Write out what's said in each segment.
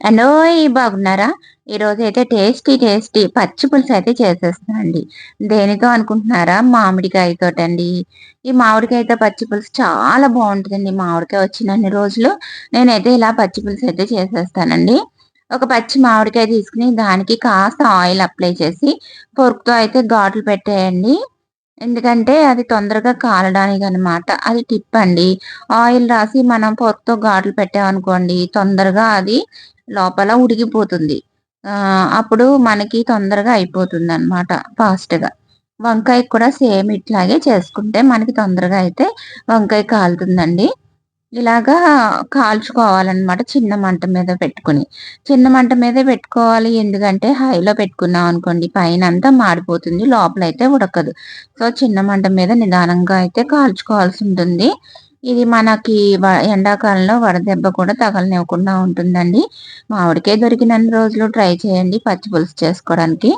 Hello బాగున్నారా? ఈరోజు అయితే టేస్టీ టేస్టీ పచ్చి పులుసు అయితే చేసేస్తానండి. దేనితో అనుకుంటున్నారా? మామిడికాయతో అండి ఈ మామిడికాయతో పచ్చి పులుసు చాలా బాగుంటుందండి. మామిడికాయ వచ్చినన్ని రోజులు నేనైతే ఇలా పచ్చి పులుసు అయితే చేసేస్తానండి. ఒక పచ్చి మామిడికాయ తీసుకుని దానికి కాస్త ఆయిల్ అప్లై చేసి పొరుకుతో అయితే ఘాట్లు పెట్టేయండి. ఎందుకంటే అది తొందరగా కాలడానికి అనమాట అది టిప్ అండి ఆయిల్ రాసి మనం పొరుకుతో ఘాట్లు పెట్టామనుకోండి తొందరగా అది లోపల ఉడికిపోతుంది. అప్పుడు మనకి తొందరగా అయిపోతుంది అనమాట ఫాస్ట్గా. వంకాయ కూడా సేమ్ ఇట్లాగే చేసుకుంటే మనకి తొందరగా అయితే వంకాయ కాలుతుందండి. ఇలాగా కాల్చుకోవాలన్నమాట చిన్న మంట మీద పెట్టుకుని. చిన్న మంట మీద పెట్టుకోవాలి ఎందుకంటే హైలో పెట్టుకున్నాం అనుకోండి పైన అంతా మాడిపోతుంది లోపల అయితే ఉడకదు. సో చిన్న మంట మీద నిదానంగా అయితే కాల్చుకోవాల్సి ఉంటుంది. ఇది మనకి ఎండాకాలంలో వడదెబ్బ కూడా తగలనివ్వకుండా ఉంటుందండి. మామిడికే దొరికినన్ని రోజులు ట్రై చేయండి పచ్చి పులుసు చేసుకోవడానికి.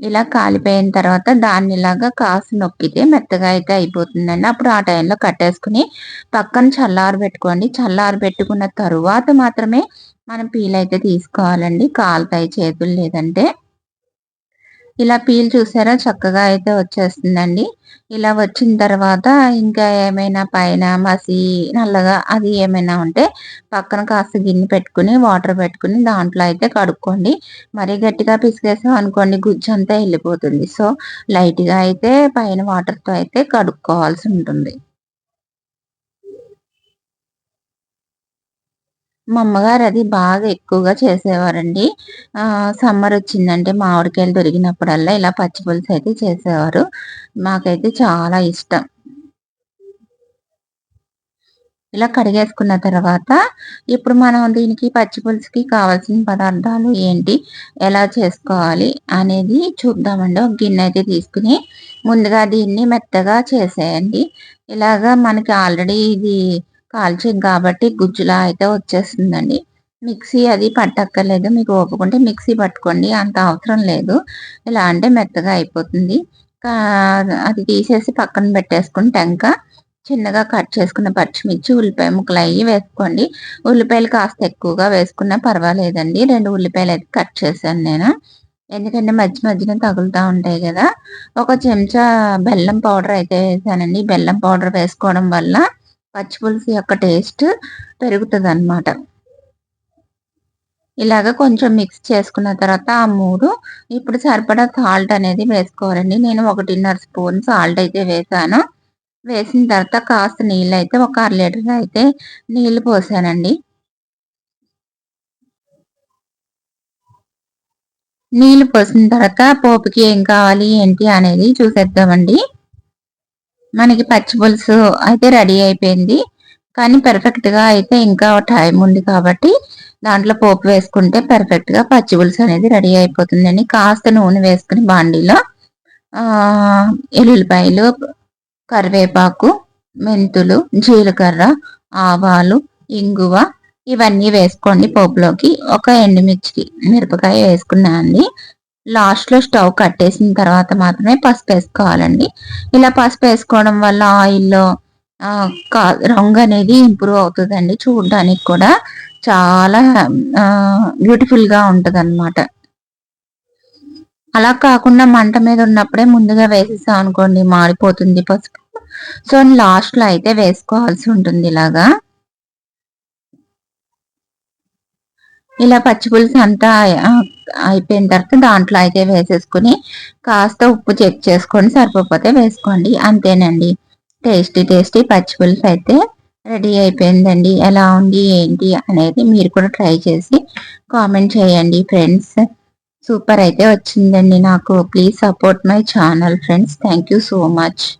ఇలా కాలిపోయిన తర్వాత దాన్ని ఇలాగా కాసు నొక్కితే మెత్తగా అయితే అయిపోతుందండి. అప్పుడు ఆ టైంలో కట్టేసుకుని పక్కన చల్లారు పెట్టుకోండి. చల్లారు పెట్టుకున్న తరువాత మాత్రమే మనం పీల్ అయితే తీసుకోవాలండి. కాలుతాయి చేతులు లేదంటే. ఇలా పీల్ చూసారా? చక్కగా అయితే వచ్చేస్తుందండి. ఇలా వచ్చిన తర్వాత ఇంకా ఏమైనా పైన మసి నల్లగా అది ఏమైనా ఉంటే పక్కన కాస్త గిన్నె పెట్టుకుని వాటర్ పెట్టుకుని దాంట్లో అయితే కడుక్కోండి. మరీ గట్టిగా పిసికేసాం అనుకోండి గుజ్జు అంతా వెళ్ళిపోతుంది. సో లైట్గా అయితే పైన వాటర్తో అయితే కడుక్కోవాల్సి ఉంటుంది. మా అమ్మగారు అది బాగా ఎక్కువగా చేసేవారండి. సమ్మర్ వచ్చిందంటే మామిడికాయలు దొరికినప్పుడల్లా ఇలా పచ్చి పులుసు అయితే చేసేవారు. మాకైతే చాలా ఇష్టం. ఇలా కడిగేసుకున్న తర్వాత ఇప్పుడు మనం దీనికి పచ్చి పులుసుకి కావాల్సిన పదార్థాలు ఏంటి ఎలా చేసుకోవాలి అనేది చూద్దామండి. ఒక గిన్నె అయితే తీసుకుని ముందుగా దీన్ని మెత్తగా చేసేయండి. ఇలాగా మనకి ఆల్రెడీ ఇది కాల్చి కాబట్టి గుజ్జులా అయితే వచ్చేస్తుందండి మిక్సీ అది పట్టక్కర్లేదు. మీకు ఒప్పుకుంటే మిక్సీ పట్టుకోండి. అంత అవసరం లేదు. ఇలా అంటే మెత్తగా అయిపోతుంది. అది తీసేసి పక్కన పెట్టేసుకుని టెంక చిన్నగా కట్ చేసుకున్న పచ్చిమిర్చి ఉల్లిపాయ ముక్కలు అయ్యి వేసుకోండి. ఉల్లిపాయలు కాస్త ఎక్కువగా వేసుకున్నా పర్వాలేదండి. రెండు ఉల్లిపాయలు అయితే కట్ చేశాను నేను. ఎందుకంటే మధ్య మధ్యన తగులుతూ ఉంటాయి కదా. ఒక చెంచా బెల్లం పౌడర్ అయితే వేసానండి. బెల్లం పౌడర్ వేసుకోవడం వల్ల పచ్చి పులుసు యొక్క టేస్ట్ పెరుగుతుంది అనమాట ఇలాగ కొంచెం మిక్స్ చేసుకున్న తర్వాత ఆ మూడు ఇప్పుడు సరిపడా సాల్ట్ అనేది వేసుకోవాలండి. నేను ఒకటిన్నర స్పూన్ సాల్ట్ అయితే వేసాను. వేసిన తర్వాత కాస్త నీళ్ళు అయితే ఒక అర లీటర్ అయితే నీళ్ళు పోసానండి. నీళ్ళు పోసిన తర్వాత పోపుకి ఏం కావాలి ఏంటి అనేది చూసేద్దామండి. మనకి పచ్చి పులుసు అయితే రెడీ అయిపోయింది. కానీ పర్ఫెక్ట్గా అయితే ఇంకా టైం ఉంది కాబట్టి దాంట్లో పోపు వేసుకుంటే పెర్ఫెక్ట్గా పచ్చి పులుసు అనేది రెడీ అయిపోతుందండి కాస్త నూనె వేసుకుని బాండీలో ఎల్లుల్లిపాయలు కరివేపాకు మెంతులు జీలకర్ర ఆవాలు ఇంగువ ఇవన్నీ వేసుకోండి పోపులోకి. ఒక ఎండుమిర్చి మిరపకాయ వేసుకున్నా అండి. లాస్ట్లో స్టవ్ కట్టేసిన తర్వాత మాత్రమే పసుపు వేసుకోవాలండి. ఇలా పసుపు వేసుకోవడం వల్ల ఆయిల్లో రంగు అనేది ఇంప్రూవ్ అవుతుందండి చూడడానికి కూడా. చాలా బ్యూటిఫుల్గా ఉంటుంది అనమాట అలా కాకుండా మంట మీద ఉన్నప్పుడే ముందుగా వేసేసాం అనుకోండి మాడిపోతుంది పసుపు. సో లాస్ట్లో అయితే వేసుకోవాల్సి ఉంటుంది ఇలాగా. ఇలా పచ్చి పులుసు అంతా అయిపోయిన తర్వాత దాంట్లో అయితే వేసేసుకుని కాస్త ఉప్పు చెక్ చేసుకొని సరిపోతే వేసుకోండి. అంతేనండి. టేస్టీ టేస్టీ పచ్చి పులుసు అయితే రెడీ అయిపోయిందండి. ఎలా ఉంది ఏంటి అనేది మీరు కూడా ట్రై చేసి కామెంట్ చేయండి ఫ్రెండ్స్. సూపర్ అయితే వచ్చిందండి నాకు. Please support my channel friends. Thank so much.